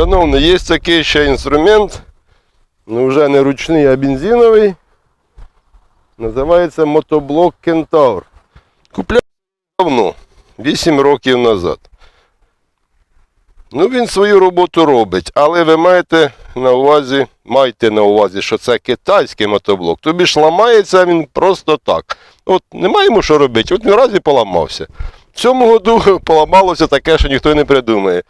Шановний, є такий ще інструмент, ну вже не ручний, а бензиновий. Називається мотоблок Кентавр. Купляв давно, 8 років назад. Ну, він свою роботу робить, але ви маєте на увазі, майте на увазі, що це китайський мотоблок. Тобі ж ламається він просто так. От немає йому що робити, от він раз і поламався. В цьому году поламалося таке, що ніхто не придумає.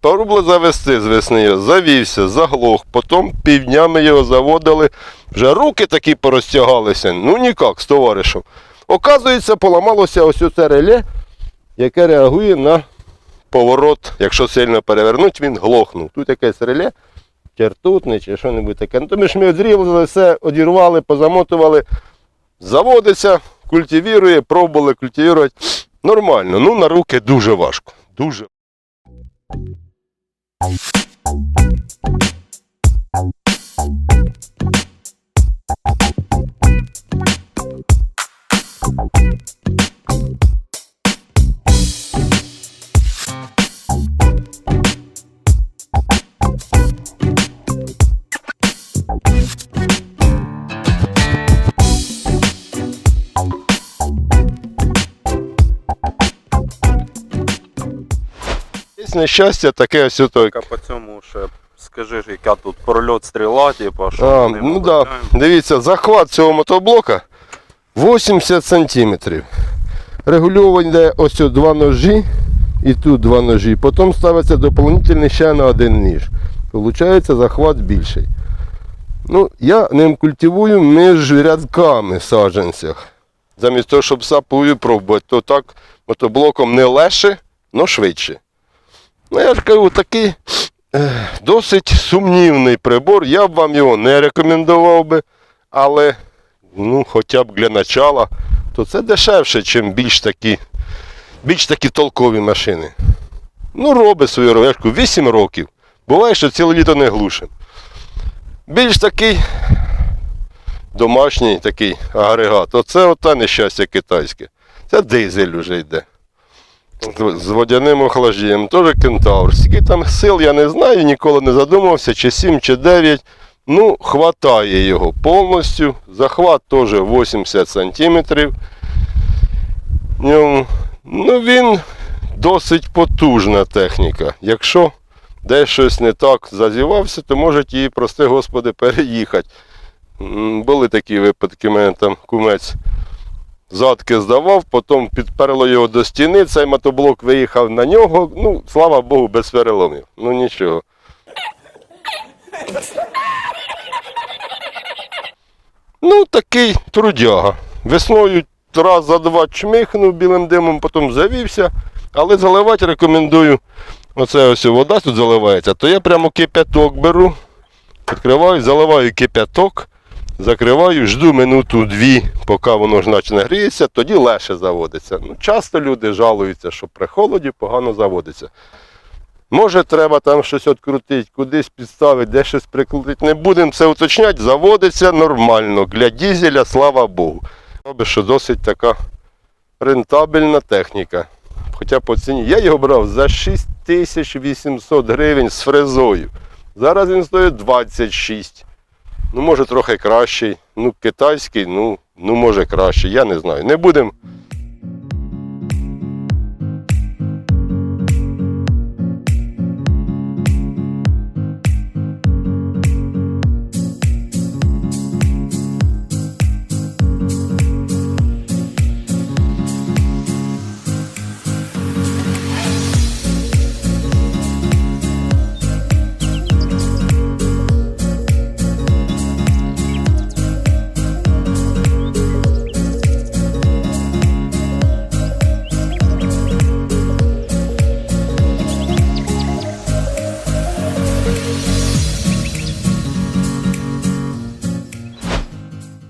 Пробували завести з весни його, завівся, заглох, потім півдня ми його заводили, вже руки такі порозтягалися, ну ніяк з товаришем. Оказується, поламалося ось оце реле, яке реагує на поворот, якщо сильно перевернуть, він глохнув. Тут якесь реле, тертутне чи що-небудь таке. Ну, то ми ж ми одрізали, все одірвали, позамотували. Заводиться, культивірує, пробували культивірувати. Нормально. Ну на руки дуже важко. Дуже. Bye. Є нещастя, таке ось ото. Яка по цьому ще скажи, яка тут прольот стріла, типу, що А, ми ну да. Дивіться, захват цього мотоблока 80 сантиметрів. Регульовані ось два ножі і тут два ножі. Потім ставиться доповнительний ще на один ніж. Получається захват більший. Ну, я ним культивую між рядками в саджанцях. Замість того, щоб сапою пробувати, то так мотоблоком не легше, але швидше. Ну, я ж кажу, такий ех, досить сумнівний прибор. Я б вам його не рекомендував би, але ну, хоча б для начала, то це дешевше, ніж більш такі, більш такі толкові машини. Ну, робить свою ровешку 8 років. Буває, що ціле літо не глушим. Більш такий домашній такий агрегат. Оце оте нещастя китайське. Це дизель вже йде. З- водяним охлажденням, теж кентавр. Скільки там сил, я не знаю, ніколи не задумався, чи 7, чи 9. Ну, хватає його повністю. Захват теж 80 сантиметрів. Ну, він досить потужна техніка. Якщо десь щось не так зазівався, то можуть її, прости господи, переїхати. Були такі випадки, в мене там кумець задки здавав, потім підперло його до стіни, цей мотоблок виїхав на нього. Ну, слава Богу, без переломів. Ну нічого. Ну, такий трудяга. Весною раз за два чмихнув білим димом, потім завівся. Але заливати рекомендую. Оце ось вода тут заливається, то я прямо кипяток беру, відкриваю, заливаю кипяток, закриваю, жду минуту-дві, поки воно ж наче нагріється, тоді легше заводиться. Ну, часто люди жалуються, що при холоді погано заводиться. Може, треба там щось відкрутити, кудись підставити, де щось прикрутити. Не будемо це уточняти, заводиться нормально. Для дізеля, слава Богу. Робить, що досить така рентабельна техніка. Хоча по ціні. Я його брав за 6800 гривень з фрезою. Зараз він стоїть 26. Ну, може, трохи кращий. Ну, китайський, ну, ну може краще, Я не знаю. Не будемо.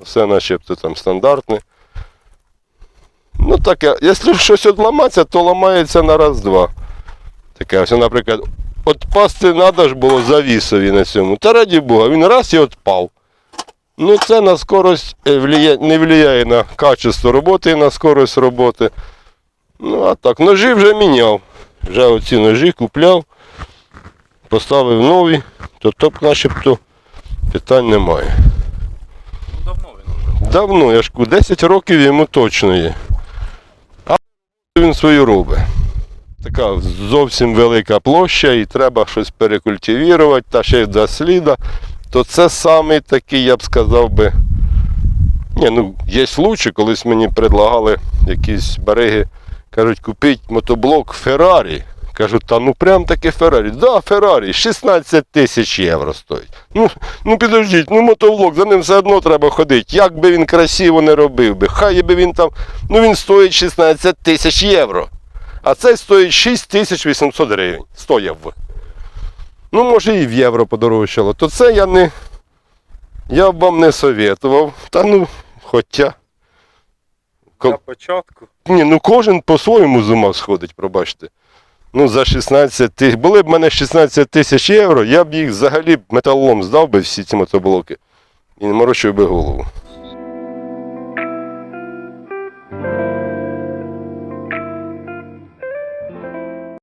Все начебто там стандартне. Ну таке, якщо щось одламається, то ламається на раз-два. Таке, ось, наприклад, отпасти треба ж було завісові на цьому. Та раді Бога, він раз і отпав. Ну це на скорость е, не впливає на качество роботи і на скорость роботи. Ну а так, ножі вже міняв. Вже оці ножі купляв. поставив нові, то то б начебто питань немає. Ну давно він вже. Давно, я ж кажу, 10 років йому точно є. А він свою робить. Така зовсім велика площа і треба щось перекультивувати, та ще й до сліда. То це саме такий, я б сказав би. Ні, ну, є случаї, колись мені предлагали якісь бариги, кажуть, купіть мотоблок Феррарі. Кажу, та ну прям таке Феррарі. Да, Феррарі, 16 тисяч євро стоїть. Ну, ну підождіть, ну мотоблок, за ним все одно треба ходити. Як би він красиво не робив би, хай би він там, ну він стоїть 16 тисяч євро. А цей стоїть 6800 гривень. Стояв. Ну, може, і в євро подорожчало. То це я не. Я б вам не советував. Та ну, хоча. Ко- На початку. Ні, ну кожен по-своєму з ума сходить, пробачте. Ну, за 16 тисяч. Були б в мене 16 тисяч євро, я б їх взагалі металолом здав би всі ці мотоблоки і не морочив би голову.